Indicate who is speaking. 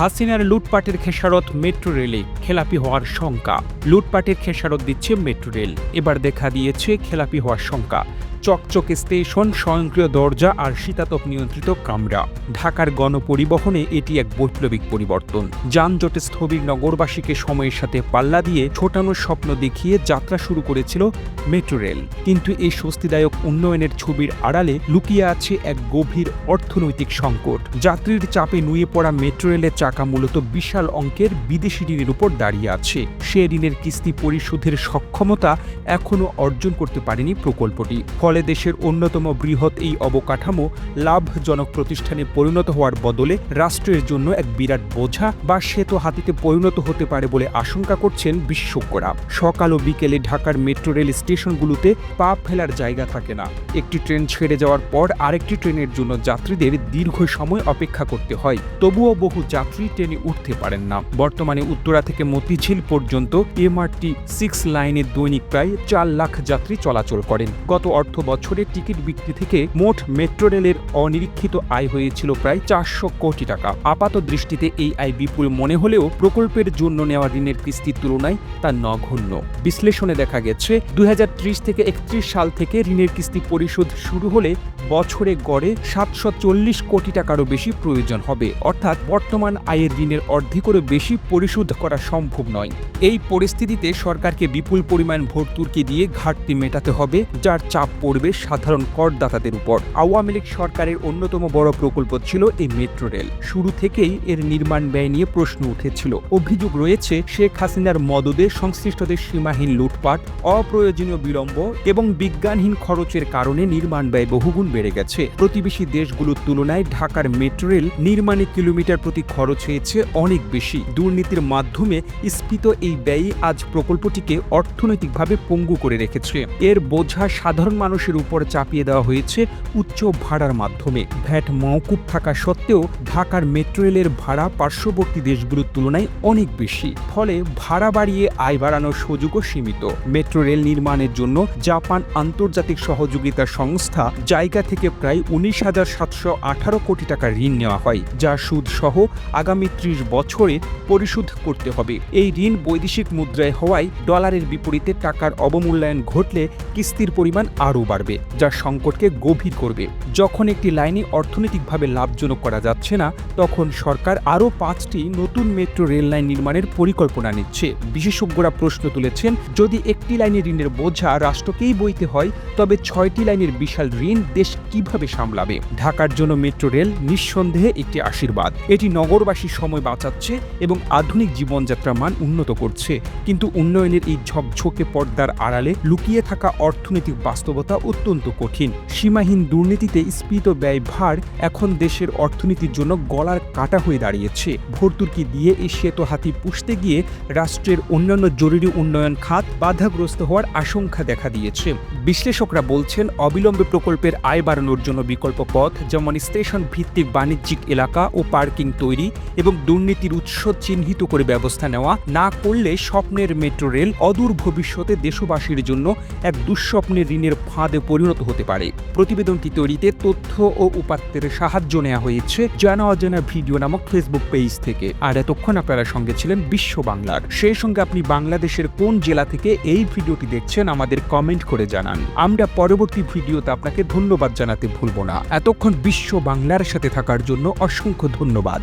Speaker 1: হাসিনার লুটপাটের খেসারত মেট্রো রেলে খেলাপি হওয়ার শঙ্কা। লুটপাটের খেসারত দিচ্ছে মেট্রো রেল। এবার দেখা দিয়েছে খেলাপি হওয়ার শঙ্কা। চকচকে স্টেশন, স্বয়ংক্রিয় দরজা আর শীতাতপ নিয়ন্ত্রিত কামরা। ঢাকার গণপরিবহনে এটি এক বৈপ্লবিক পরিবর্তন। যানজটে স্থবির নগরবাসীকে সময়ের সাথে পাল্লা দিয়ে ছোটানোর স্বপ্ন দেখিয়ে যাত্রা শুরু করেছিল মেট্রো রেল। কিন্তু এই স্বস্তিদায়ক উন্নয়নের ছবির আড়ালে লুকিয়ে আছে এক গভীর অর্থনৈতিক সংকট। যাত্রীর চাপে নুয়ে পড়া মেট্রো রেলের চাকা মূলত বিশাল অঙ্কের বিদেশি ঋণের উপর দাঁড়িয়ে আছে। সে ঋণের কিস্তি পরিশোধের সক্ষমতা এখনও অর্জন করতে পারেনি প্রকল্পটি। ফলে দেশের অন্যতম বৃহৎ এই অবকাঠামো লাভজনক প্রতিষ্ঠানে পরিণত হওয়ার বদলে রাষ্ট্রের জন্য এক বিরাট বোঝা বা শ্বেত হাতিতে পরিণত হতে পারে বলে আশঙ্কা করছেন বিশেষজ্ঞরা। সকাল ও বিকেলে ঢাকার মেট্রো রেল স্টেশনগুলোতে পা ফেলার জায়গা থাকে না। একটি ট্রেন ছেড়ে যাওয়ার পর আরেকটি ট্রেনের জন্য যাত্রীদের দীর্ঘ সময় অপেক্ষা করতে হয়। তবুও বহু যাত্রী ট্রেনে উঠতে পারেন না। বর্তমানে উত্তরা থেকে মতিঝিল পর্যন্ত এমআরটি সিক্স লাইনে দৈনিক প্রায় চার লাখ যাত্রী চলাচল করেন। গত অর্থ বছরে টিকিট বিক্রি থেকে মোট মেট্রো রেলের অনিরীক্ষিত আয় হয়েছিল প্রায় চারশো কোটি টাকা। আপাত দৃষ্টিতে এই আয় বিপুল মনে হলেও প্রকল্পের জন্য নেওয়া ঋণের কিস্তির তুলনায় তা নগণ্য বিশ্লেষণে দেখা গেছে, দুই হাজার ত্রিশ থেকে একত্রিশ সাল থেকে ঋণের কিস্তি পরিশোধ শুরু হলে বছরে গড়ে সাতশো চল্লিশ কোটি টাকারও বেশি প্রয়োজন হবে। অর্থাৎ বর্তমান আয়ের ঋণের অর্ধেকেরও বেশি পরিশোধ করা সম্ভব নয়। এই পরিস্থিতিতে সরকারকে বিপুল পরিমাণ ভর্তুকি দিয়ে ঘাটতি মেটাতে হবে, যার চাপ পড়বে সাধারণ করদাতাদের উপর। আওয়ামী লীগ সরকারের অন্যতম বড় প্রকল্প ছিল এই মেট্রো রেল। শুরু থেকেই এর নির্মাণ ব্যয় নিয়ে প্রশ্ন উঠেছিল। অভিযোগ রয়েছে, শেখ হাসিনার মদদে সংশ্লিষ্টদের সীমাহীন লুটপাট, অপ্রয়োজনীয় বিলম্ব এবং বিজ্ঞানহীন খরচের কারণে নির্মাণ ব্যয় বহুগুণ বেড়ে গেছে। প্রতিবেশী দেশগুলোর তুলনায় ঢাকার মেট্রো রেল নির্মাণে কিলোমিটার প্রতি খরচ হয়েছে অনেক বেশি। দুর্নীতির মাধ্যমে স্ফীত এই ব্যয়ই আজ প্রকল্পটিকে অর্থনৈতিকভাবে পঙ্গু করে রেখেছে। এর বোঝা সাধারণ মানুষের উপর চাপিয়ে দেওয়া হয়েছে উচ্চ ভাড়ার মাধ্যমে। ভ্যাট মওকুব থাকা সত্ত্বেও ঢাকার মেট্রো রেলের ভাড়া পার্শ্ববর্তী দেশগুলোর তুলনায় অনেক বেশি। ফলে ভাড়া বাড়িয়ে আয় বাড়ানোর সুযোগও সীমিত। মেট্রো রেল নির্মাণের জন্য জাপান আন্তর্জাতিক সহযোগিতা সংস্থা জায়গা থেকে প্রায় উনিশ হাজার সাতশো আঠারো কোটি টাকা ঋণ নেওয়া হয়, যা সুদ সহ আগামী ত্রিশ বছরে পরিশোধ করতে হবে। এই ঋণ বৈদেশিক মুদ্রায় হওয়ায় ডলারের বিপরীতে টাকার অবমূল্যায়ন ঘটলে কিস্তির পরিমাণ আরও বাড়বে, যা সংকটকে গভীর করবে। যখন একটি লাইনে অর্থনৈতিকভাবে লাভজনক করা যাচ্ছে না, তখন সরকার আরও পাঁচটি নতুন মেট্রো রেল লাইন নির্মাণের পরিকল্পনা নিচ্ছে। বিশেষজ্ঞরা প্রশ্ন তুলেছেন, যদি একটি লাইনের ঋণের বোঝা রাষ্ট্রকেই বইতে হয়, তবে ছয়টি লাইনের বিশাল ঋণ দেশ কীভাবে সামলাবে? ঢাকার জন্য মেট্রো রেল নিঃসন্দেহে একটি আশীর্বাদ। এটি নগরবাসীর সময় বাঁচাচ্ছে এবং আধুনিক জীবনযাত্রার মান উন্নত করছে। কিন্তু উন্নয়নের এই ঝকঝকে পর্দার আড়ালে লুকিয়ে থাকা অর্থনৈতিক বাস্তবতা অত্যন্ত কঠিন। সীমাহীন দুর্নীতিতে স্ফীত ব্যয় ভার এখন দেশের অর্থনীতির জন্য গলার কাটা হয়ে দাঁড়িয়েছে। ভর্তুকি দিয়ে এই শ্বেত হাতি পুষতে গিয়ে রাষ্ট্রের অন্যান্য জরুরি উন্নয়ন খাত বাধাগ্রস্ত হওয়ার আশঙ্কা দেখা দিয়েছে। বিশ্লেষকরা বলছেন, অবিলম্বে প্রকল্পের আয় বাড়ানোর জন্য বিকল্প পথ, যেমন স্টেশন ভিত্তিক বাণিজ্যিক এলাকা ও পার্কিং তৈরি এবং দুর্নীতির উৎস চিহ্নিত করে ব্যবস্থা নেওয়া না করলে স্বপ্নের মেট্রো রেল অদূর ভবিষ্যতে দেশবাসীর জন্য এক দুঃস্বপ্নের ঋণের ফাঁদে পরিণত হতে পারে। প্রতিবেদনটি তৈরিতে তথ্য ও উপাত্তের সাহায্য নেওয়া হয়েছে জানা অজানা ভিডিও নামক ফেসবুক পেজ থেকে। আর এতক্ষণ আপনারা সঙ্গে ছিলেন বিশ্ব বাংলার। সেই সঙ্গে আপনি বাংলাদেশের কোন জেলা থেকে এই ভিডিওটি দেখছেন আমাদের কমেন্ট করে জানান। আমরা পরবর্তী ভিডিওতে আপনাকে ধন্যবাদ জানাতে ভুলব না। এতক্ষণ বিশ্ব বাংলার সাথে থাকার জন্য অসংখ্য ধন্যবাদ।